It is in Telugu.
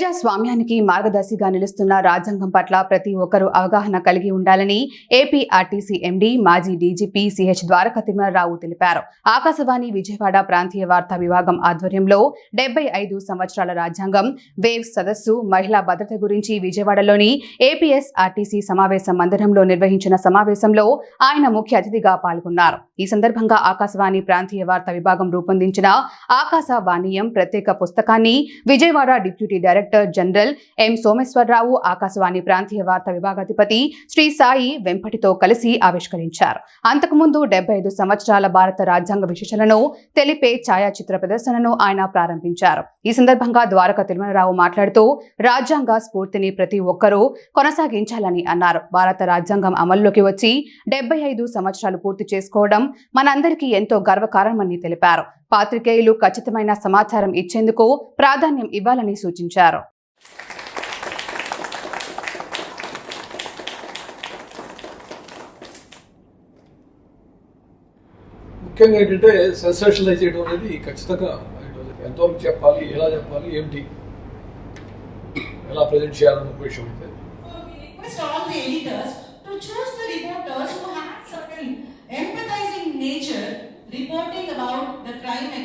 ప్రజాస్వామ్యానికి మార్గదర్శిగా నిలుస్తున్న రాజ్యాంగం పట్ల ప్రతి ఒక్కరూ అవగాహన కలిగి ఉండాలని ఏపీ ఆర్టీసీ ఎండీ మాజీ డీజీపీ సిహెచ్ ద్వారకా తిరుమలరావు తెలిపారు. ఆకాశవాణి విజయవాడ ప్రాంతీయ వార్తా విభాగం ఆధ్వర్యంలో డెబ్బై ఐదు సంవత్సరాల రాజ్యాంగం వేవ్ సదస్సు మహిళా భద్రత గురించి విజయవాడలోని ఏపీఎస్ ఆర్టీసీ సమావేశ మందిరంలో నిర్వహించిన సమావేశంలో ఆయన ముఖ్య అతిథిగా పాల్గొన్నారు. ఈ సందర్భంగా ఆకాశవాణి ప్రాంతీయ వార్తా విభాగం రూపొందించిన ఆకాశవాణీయం ప్రత్యేక పుస్తకాన్ని Vijayawada deputy director general M Someswara Rao Akashvani ప్రాంతీయ వార్త విభాగాధిపతి శ్రీ సాయి వెంపటితో కలిసి ఆవిష్కరించారు. అంతకుముందు డెబ్బై ఐదు సంవత్సరాల భారత రాజ్యాంగ విశేషాలను తెలిపే ఛాయాచిత్ర ప్రదర్శనను ఆయన ప్రారంభించారు. ఈ సందర్భంగా ద్వారకా తిరుమలరావు మాట్లాడుతూ రాజ్యాంగ స్ఫూర్తిని ప్రతి ఒక్కరూ కొనసాగించాలని అన్నారు. భారత రాజ్యాంగం అమల్లోకి వచ్చి డెబ్బై ఐదు సంవత్సరాలు పూర్తి చేసుకోవడం మనందరికీ ఎంతో గర్వకారణమని తెలిపారు. పాత్రికేయులు ఖచ్చితమైన సమాచారం ఇచ్చేందుకు ప్రాధాన్యం ఇవ్వాలని సూచించారు. ముఖ్యంగా ఏంటంటే సెన్సేషనలైజ్ చేయడం అనేది ఖచ్చితంగా ఎంతో చెప్పాలి ఎలా చెప్పాలి ఏమిటి ఎలా ప్రజెంట్ చేయాలన్న విషయం అయితే.